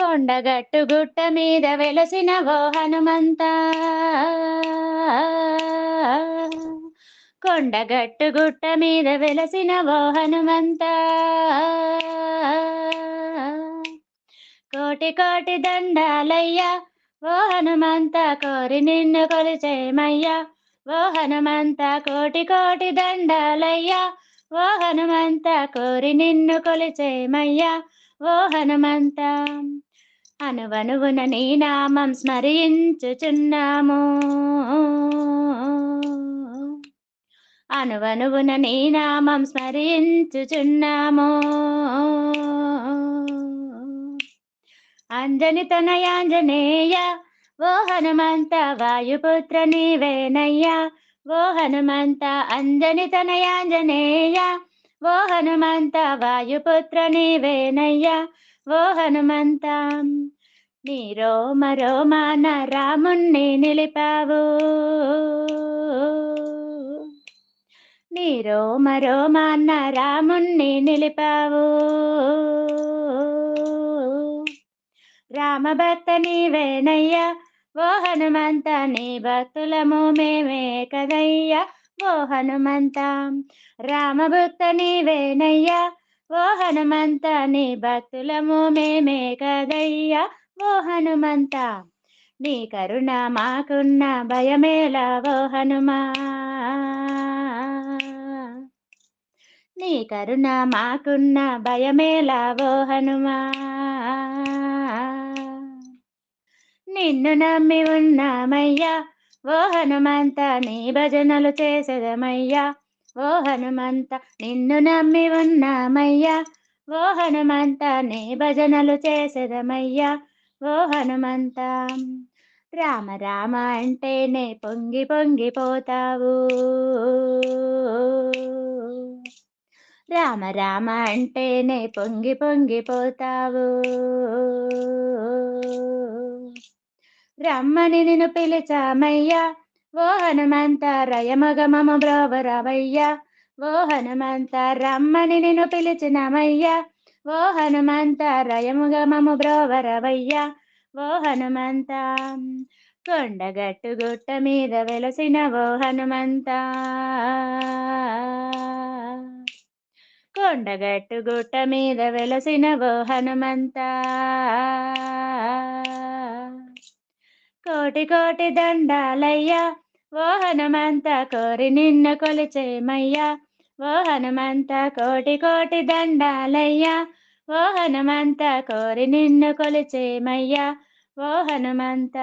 కొండగట్టు గుట్ట మీద వెలసిన ఓ హనుమంత కొండగట్టు గుట్ట మీద వెలసిన ఓ హనుమంత కోటి కోటి దండాలయ్యా ఓ హనుమంత కోరి నిన్ను కొలిచేమయ్యా. ఓ హనుమంత కోటి కోటి దండాలయ్యా ఓ హనుమంత కోరి నిన్ను కొలిచేమయ్యా. ఓ హనుమంత అనువనువున నీ నామం స్మరించుచున్నాము. అనువనువున నీ నామం స్మరించుచున్నాము. అంజని తనయాంజనేయ ఓ హనుమంత వాయుపుత్ర నీవేనయ్యా. ఓ హనుమంత అంజని తనయాంజనేయ ఓ హనుమంత వాయుపుత్ర నీవేనయ్యా. ఓ హనుమంత నీ రోమ రోమాన రాముణ్ణి నిలిపావు. నీ రోమ రోమాన రాముణ్ణి నిలిపావు. రామభక్త నీవేనయ్యా ఓ హనుమంత నీ భక్తులము మేమే కదయ్యా ఓ హనుమంత. రామభక్త నీవేనయ్యా ఓ హనుమంత నీ భక్తులము మేమే కదయ్యా. ఓ హనుమంత నీ కరుణ మాకున్న భయమేలా. ఓ హనుమా నీ కరుణ మాకున్న భయమేలా. ఓ హనుమా నిన్ను నమ్మి ఉన్నామయ్యా. ఓ హనుమంత నీ భజనలు చేసేదమయ్యా. ఓ హనుమంత నిన్ను నమ్మి ఉన్నామయ్యా. ఓ హనుమంత నీ భజనలు చేసేదమయ్యా. ఓ హనుమంత రామ రామ అంటేనే పొంగి పొంగిపోతావు రామ రామ అంటేనే పొంగి పొంగిపోతావు రమ్మని నిన్ను పిలిచామయ్యా. ఓ హనుమంత రయమగమము బ్రోవరవయ్యా ఓ హనుమంత రమ్మని నేను పిలిచినమయ్య. ఓ హనుమంత రయముగమము బ్రోవరవయ్యా ఓ హనుమంత కొండగట్టు గుట్ట మీద వెలసిన ఓ హనుమంత. కొండగట్టు గుట్ట మీద వెలసిన ఓ హనుమంతా. కోటి కోటి దండాలయ్యా. ఓ హనుమంత కోరి నిన్ను కొలిచేమయ్యా. ఓ హనుమంత కోటి కోటి దండాలయ్యా. ఓ హనుమంత కోరి నిన్ను కొలిచేమయ్యా. ఓ హనుమంత.